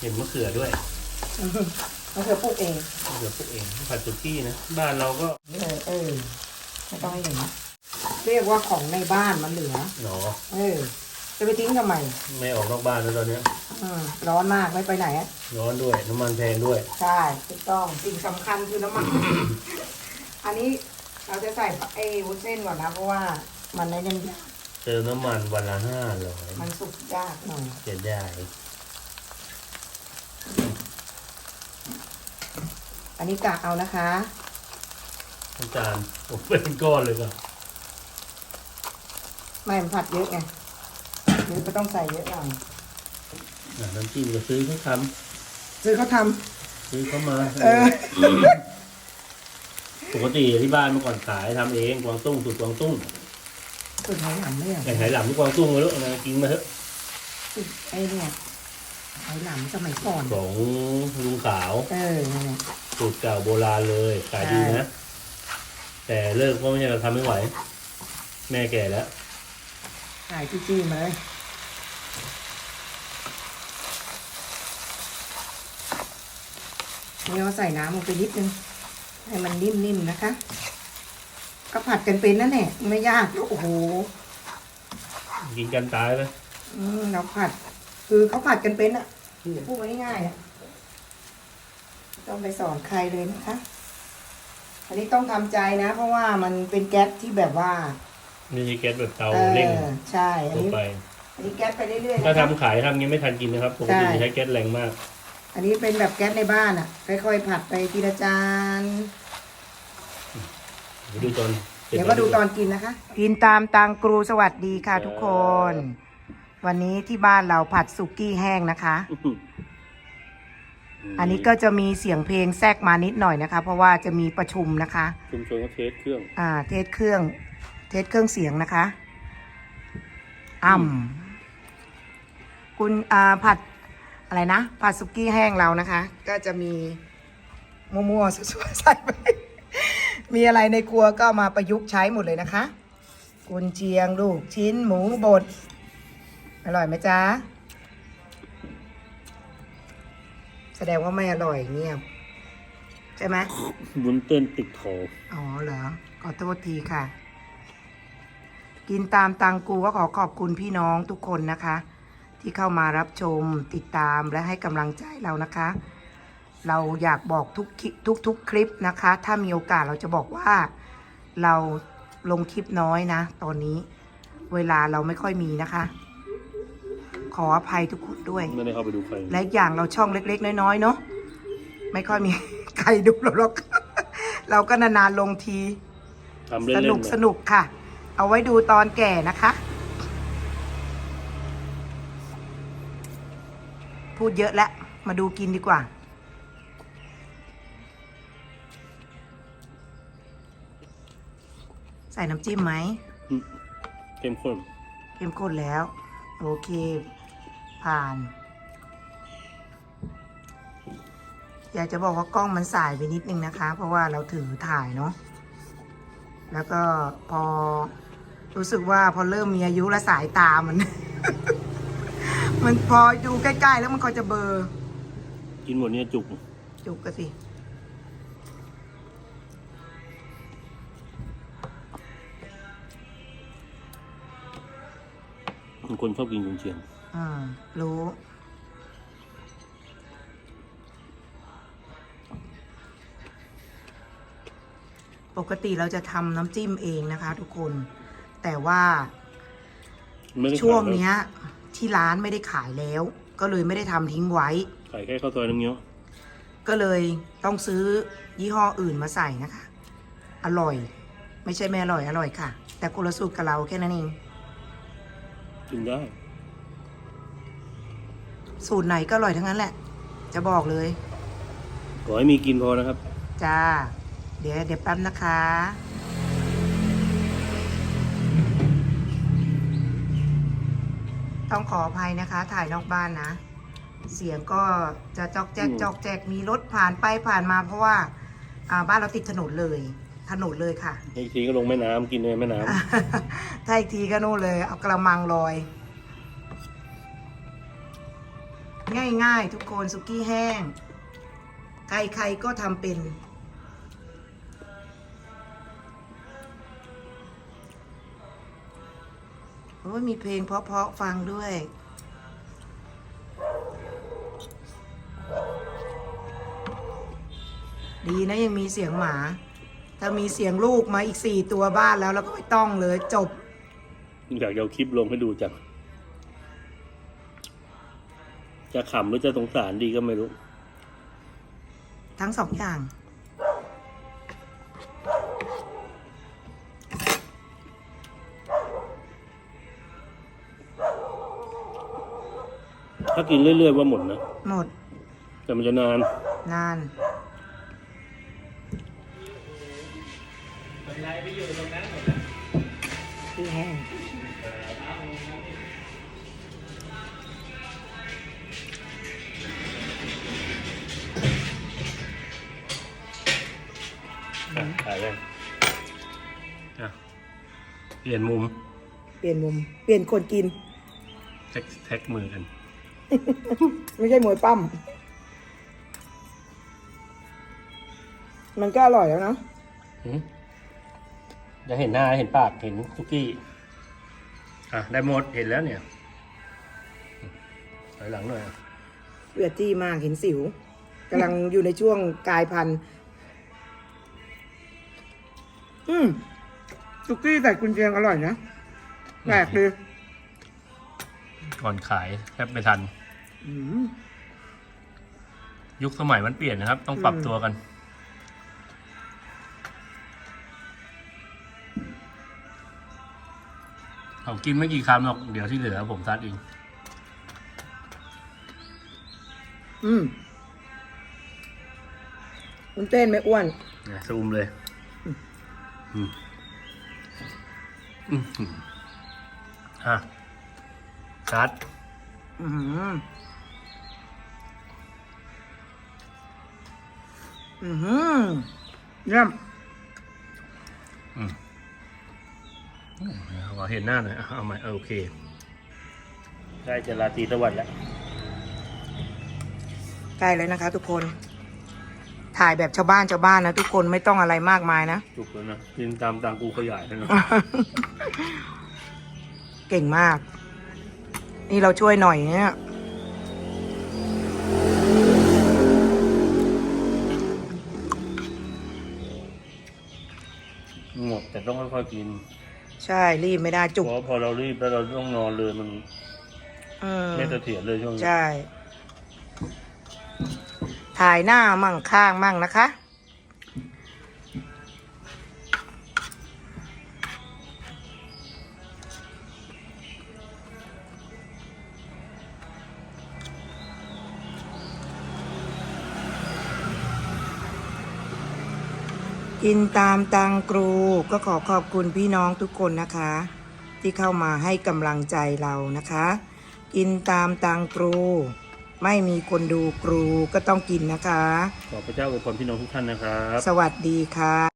เห็นมะเขือด้วยมะเขือปลูกเองมะเขือพวกเองผัดสุกี้นะ บ้านเราก็เออเออไม่ต้องให้เห็นนะเรียกว่าของในบ้านมันเหลือหนอเออ จะไปทิ้งทำไม ไม่ออกนอกบ้านแล้วตอนเนี้ยอืมร้อนมากไม่ไปไหนอะร้อนด้วย น้ำมันแพงด้วย ใช่ถูกต้องสิ่งสำคัญคือน้ำมัน อันนี้เราจะใส่ไอ้วุ้นเส้นก่อนนะ เพราะว่ามันในน้ำยากเติมน้ำมันวันละห้าร้อยมันสุกยากหน่อยเสียดาย นนี้กะเอานะคะน้ำตาลผมเป็นก้อนเลยก็ไม่มันผัดเยอะไงเยอะก็ต้องใส่เยอะหน่อยอะน้ำจิ้มก็ซื้อเขาทซื้อเขาทำซื้อเขามาำเออ ปกติที่บ้านเมื่อก่อนขายทำเองกวางตุ้งสูตรกวางตุ้งสุดไหหลังไม่เหรอแต่ไหหลำที่กวางตุ้งมาแล้วนะกินมาเถอะสุดไอ้เนี่ยไหหลังสมัยก่อน ของลุงขาว เออนั่นแหละ สูตรเก่าโบราณเลยขายดีใช่นะ แต่เลิกเพราะไม่ใช่เราทำไม่ไหว แม่แก่แล้วขายจี้ๆมาเลยนี่เราใส่น้ำลงไปนิดนึง ให้มันนิ่มๆนะคะ ก็ผัดกันเป็นนั่นแหละไม่ยากโอ้โหกินกันตายไหมอืมเราผัด คือเขาผัดกันเป็นอะพูดง่ายๆอะ ต้องไปสอนใครเลยนะคะ อันนี้ต้องทำใจนะ เพราะว่ามันเป็นแก๊สที่แบบว่าไม่ใช่แก๊สแบบเตาเอเร่งอใช่อันทั่วนี้ไปอันนี้แก๊สไปเรื่อยๆถ้านะคะทำขายทำงี้ไม่ทันกินนะครับปกติใช่ใช้แก๊สแรงมาก อันนี้เป็นแบบแก๊สในบ้านอะค่อยๆผัดไปทีละจานเดี๋ยวดูตอนสร็จเดี๋ยวก็ดูตอนกินนะคะ กินตามตังกรูสวัสดีค่ะทุกคน วันนี้ที่บ้านเราผัดสุกี้แห้งนะคะ อื้อหืออันนี้ก็จะมีเสียงเพลงแทรกมานิดหน่อยนะคะ เพราะว่าจะมีประชุมนะคะ ชุมชนก็เทสเครื่อง อ่า เทสเครื่อง เทสเครื่องเสียงนะคะ อ่ำคุณอ่าผัดอะไรนะผัดสุกี้แห้งเรานะคะ ก็จะมีมั่วๆสัวๆใส่ไปมีอะไรในครัวก็เอามาประยุกต์ใช้หมดเลยนะคะกุนเชียงลูกชิ้นหมูบด อร่อยไหมจ๊ะ แสดงว่าไม่อร่อยเงียบ ใช่ไหมบุนเต้นติดคออ๋อเหรอขอโทษทีค่ะ กินตามตังกูก็ขอขอบคุณพี่น้องทุกคนนะคะ ที่เข้ามารับชมติดตามและให้กำลังใจเรานะคะ เราอยากบอกทุกคลิปทุกทุกคลิปนะคะ ถ้ามีโอกาสเราจะบอกว่า เราลงคลิปน้อยนะ ตอนนี้ เวลาเราไม่ค่อยมีนะคะ ขออภัยทุกคนด้วย ไม่ได้เข้าไปดูใครและอีกอย่างเราช่องเล็ก ๆ น้อยๆเนาะไม่ค่อยมี ใครดูเราหรอก เราก็นานๆลงที ทำเล่สนๆนุกนะสนุกค่ะ เอาไว้ดูตอนแก่นะคะ พูดเยอะแล้วมาดูกินดีกว่า ใส่น้ำจิ้มไหม เข้มข้น เข้มข้นแล้ว โอเค ผ่าน อยากจะบอกว่ากล้องมันสายไปนิดนึงนะคะ เพราะว่าเราถือถ่ายเนาะแล้วก็พอรู้สึกว่าพอเริ่มมีอายุและสายตามัน มันพอดูใกล้ๆแล้วมันก็จะเบลอร์กินหมดเนี่ยจุก จุกก็สิบางคนชอบกินกุนเชียง อ่า รู้ ปกติเราจะทำน้ำจิ้มเองนะคะทุกคน แต่ว่าไม่ได้ขายช่วงเนี้ย ที่ร้านไม่ได้ขายแล้ว ก็เลยไม่ได้ทำทิ้งไว้ ขายแค่ข้าวซอยน้ำเงี้ยวก็เลยต้องซื้อยี่ห้ออื่นมาใส่นะคะ อร่อย ไม่ใช่ไม่อร่อยอร่อยค่ะ แต่คนละสูตรกับเราแค่นั้นเอง กินได้ สูตรไหนก็อร่อยทั้งนั้นแหละ จะบอกเลย ขอให้มีกินพอนะครับ จ้า เดี๋ยวเดี๋ยวแป๊บนะคะ ต้องขออภัยนะคะ ถ่ายนอกบ้านนะ เสียงก็จะจอกแจกอืมจอกแจกมีรถผ่านไปผ่านมาเพราะว่า อ่าบ้านเราติดถนนเลย ถนนเลยค่ะ อีกทีก็ลงแม่น้ำกินในแม่น้ถ้าอีกทีก็นู่นเลย เอากระมังลอย ง่าย ๆ ทุกคนสุกี้แห้ง ใครๆก็ทำเป็น โอ้ยมีเพลงเพราะๆฟังด้วยดีนะยังมีเสียงหมา ถ้ามีเสียงลูกมาอีกสี่ตัวบ้านแล้วเราก็ไม่ต้องเลยจบ อยากเอาคลิปลงให้ดูจัง จะขำหรือจะสงสารดีก็ไม่รู้ ทั้งสองอย่าง ถ้ากินเรื่อยๆว่าหมดนะ หมด แต่มันจะนาน นานที่แห้ง ปลี่ยนมุมเปลี่ยนมุม เปลี่ยนคนกิน แท็กแท็กมือกัน ไม่ใช่มวยปั้ม มันก็อร่อยแล้วเนาะหืมจะเห็นหน้าเห็นปากเห็นคุกกี้ อะ ได้หมดเห็นแล้วเนี่ยถอยหลังหน่อยอะเอือดจี้มากเห็นสิวกำลังอยู่ในช่วงกลายพันธุ์อืม ซุกี้ใส่กุนเชียงอร่อยนะแปลกดีก่อนขายแทบไม่ทัน อืมยุคสมัยมันเปลี่ยนนะครับ ต้องปรับอืมตัวกัน เขากินไม่กี่คำหรอก เดี๋ยวที่เหลือผมซัดเองอืมคุณเต้นไม่อ้วนนะซูมเลย อืม อืมอืมอะซัดอืมอืมเยี่ยมอืมขอเห็นหน้าหน่อยอะเอาใหม่เออโอเคได้จะลาตรีสวัสดิ์แล้ว ใกล้แล้วนะคะทุกคน ถ่ายแบบชาวบ้านชาวบ้านนะทุกคนไม่ต้องอะไรมากมายนะ จุกแล้วนะกินตามตังกูขยายแล้วนะเก่งมาก นี่เราช่วยหน่อยเนี่ยหมดแต่ต้องค่อยๆกินใช่รีบไม่ได้เพจุกราะพอเรารีบแล้วเราต้องนอนเลยมัน อืมไม่เสถียรเลยช่วงนี้ ใช่ ถ่ายหน้ามั่งข้างมั่งนะคะ กินตามตังครูก็ขอขอบคุณพี่น้องทุกคนนะคะ ที่เข้ามาให้กำลังใจเรานะคะ กินตามตังครู ไม่มีคนดูครูก็ต้องกินนะคะ ขอพระเจ้าอวยพรพี่น้องทุกท่านนะครับ สวัสดีค่ะ